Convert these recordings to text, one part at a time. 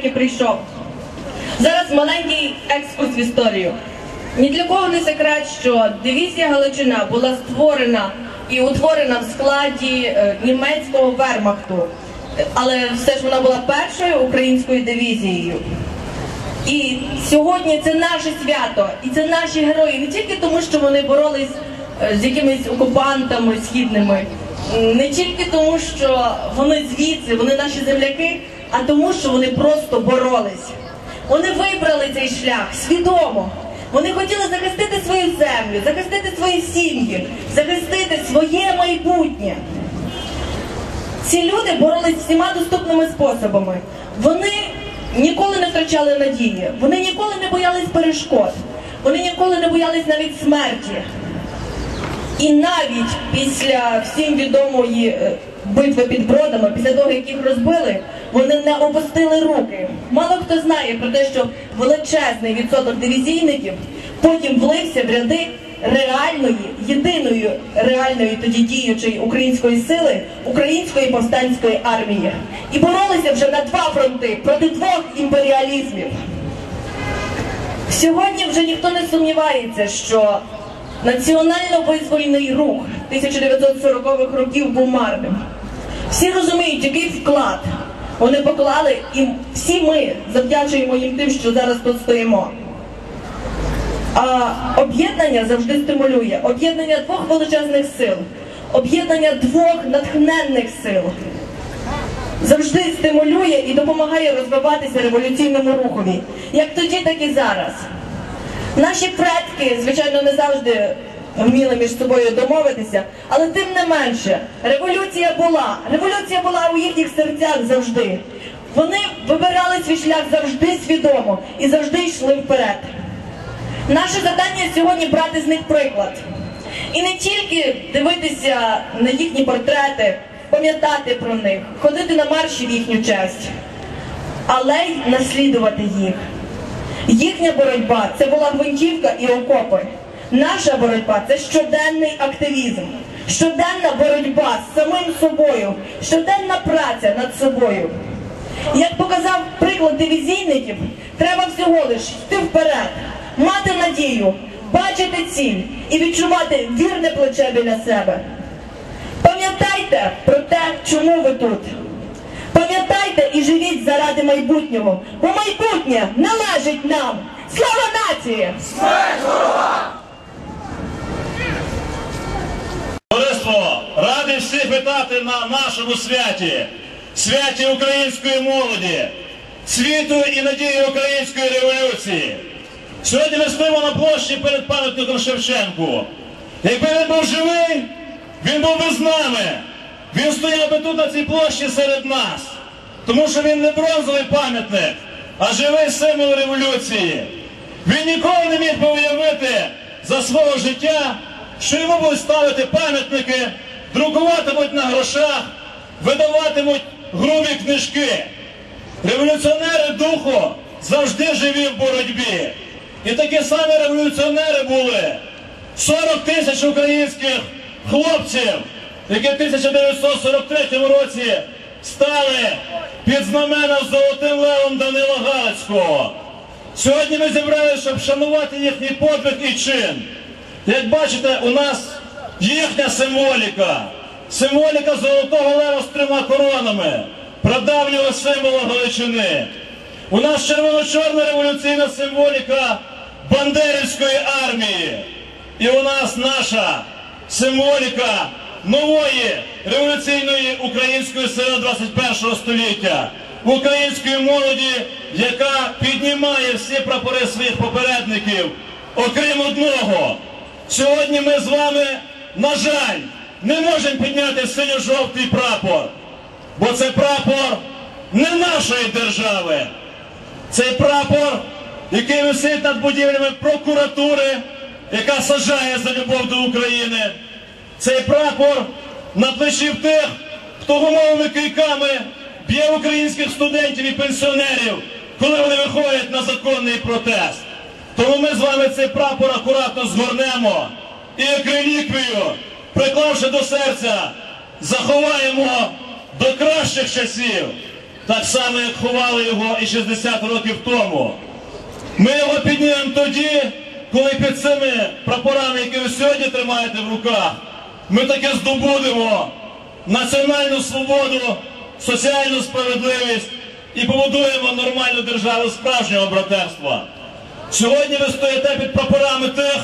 все-таки прийшов. Зараз маленький екскурс в історію. Ні для кого не секрет, що дивізія Галичина була створена і утворена в складі е, німецького вермахту. Але все ж вона була першою українською дивізією. І сьогодні це наше свято, і це наші герої не тільки тому, що вони боролись е, з якимись окупантами східними, не тільки тому, що вони звідси, вони наші земляки, а тому, що вони просто боролись. Вони вибрали цей шлях свідомо. Вони хотіли захистити свою землю, захистити свої сім'ї, захистити своє майбутнє. Ці люди боролись всіма доступними способами. Вони ніколи не втрачали надії, вони ніколи не боялись перешкод, вони ніколи не боялись навіть смерті. І навіть після всім відомої е, битви під бродами, після того, як їх розбили, вони не опустили руки. Мало хто знає про те, що величезний відсоток дивізійників потім влився в ряди реальної, єдиної реальної тоді діючої української сили, української повстанської армії. І боролися вже на два фронти проти двох імперіалізмів. Сьогодні вже ніхто не сумнівається, що національно-визвольний рух 1940-х років був марним. Всі розуміють, який вклад вони поклали, і всі ми завдячуємо їм тим, що зараз тут стоїмо. А об'єднання завжди стимулює. Об'єднання двох величезних сил, об'єднання двох натхненних сил завжди стимулює і допомагає розвиватися революційному рухові, як тоді, так і зараз. Наші предки, звичайно, не завжди вміли між собою домовитися, але тим не менше, революція була. Революція була у їхніх серцях завжди. Вони вибирали свій шлях завжди свідомо і завжди йшли вперед. Наше завдання сьогодні брати з них приклад. І не тільки дивитися на їхні портрети, пам'ятати про них, ходити на марші в їхню честь, але й наслідувати їх. Їхня боротьба це була гвинтівка і окопи. Наша боротьба це щоденний активізм, щоденна боротьба з самим собою, щоденна праця над собою. Як показав приклад дивізійників, треба всього лиш йти вперед, мати надію, бачити ціль і відчувати вірне плече біля себе. Пам'ятайте про те, чому ви тут. Пам'ятайте і живіть заради майбутнього, бо майбутнє належить нам. Слава нації! Товариство, радий всіх вітати на нашому святі, святі української молоді, світу і надії української революції. Сьогодні ми стоїмо на площі перед пам'ятником Шевченку. Якби він був живий, він був би з нами. Він стояв би тут на цій площі серед нас. Тому що він не бронзовий пам'ятник, а живий символ революції. Він ніколи не міг би уявити за свого життя, що йому будуть ставити пам'ятники, друкуватимуть на грошах, видаватимуть грубі книжки. Революціонери духу завжди живі в боротьбі. І такі самі революціонери були 40 тисяч українських хлопців, які в 1943 році стали під знамена з Золотим Левом Данила Галицького. Сьогодні ми зібралися, щоб шанувати їхній подвиг і чин. Як бачите, у нас їхня символіка. Символіка Золотого Лева з трьома коронами, прадавнього символа Галичини. У нас червоно-чорна революційна символіка Бандерівської армії. І у нас наша символіка нової революційної української сили 21 століття, української молоді, яка піднімає всі прапори своїх попередників, окрім одного. Сьогодні ми з вами, на жаль, не можемо підняти синьо-жовтий прапор, бо це прапор не нашої держави. Цей прапор, який висить над будівлями прокуратури, яка сажає за любов до України. Цей прапор на плечі тих, хто гумовими кийками б'є українських студентів і пенсіонерів, коли вони виходять на законний протест. Тому ми з вами цей прапор акуратно згорнемо і як реліквію приклавши до серця, заховаємо до кращих часів, так само, як ховали його і 60 років тому. Ми його піднімемо тоді, коли під цими прапорами, які ви сьогодні тримаєте в руках, ми таки здобудемо національну свободу, соціальну справедливість і побудуємо нормальну державу справжнього братерства. Сьогодні ви стоїте під прапорами тих,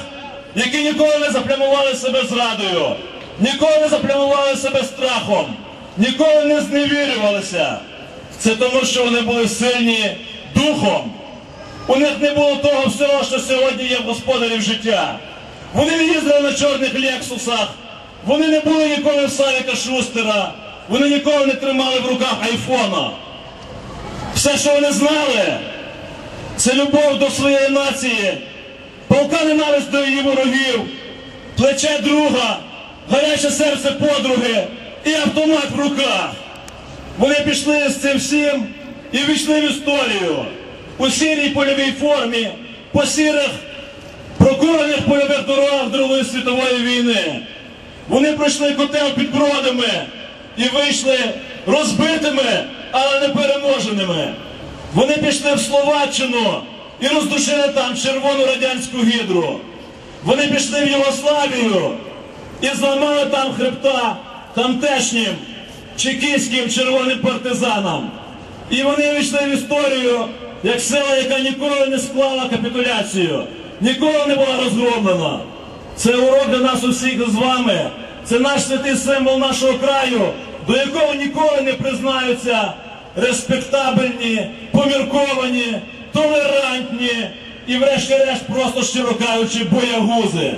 які ніколи не заплямували себе зрадою, ніколи не заплямували себе страхом, ніколи не зневірювалися. Це тому, що вони були сильні духом. У них не було того всього, що сьогодні є в господарів життя. Вони не їздили на чорних лексусах, вони не були ніколи в Савіка Шустера, вони ніколи не тримали в руках айфона. Все, що вони знали, це любов до своєї нації, полка ненависть до її ворогів, плече друга, гаряче серце подруги і автомат в руках. Вони пішли з цим всім і війшли в історію у сірій польовій формі, по сірих прокурених польових дорогах Другої світової війни. Вони пройшли котел під бродами і вийшли розбитими, але не переможеними. Вони пішли в Словаччину і роздушили там червону радянську гідру. Вони пішли в Єгославію і зламали там хребта тамтешнім чекістським червоним партизанам. І вони війшли в історію як сила, яка ніколи не склала капітуляцію, ніколи не була розгромлена. Це урок для нас усіх з вами. Це наш святий символ нашого краю, до якого ніколи не признаються респектабельні, помірковані, толерантні і, врешті-решт, просто щиро кажучи, боягузи.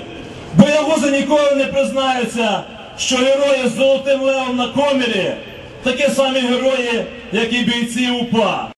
Боягузи ніколи не признаються, що герої з золотим левом на комірі такі самі герої, як і бійці УПА.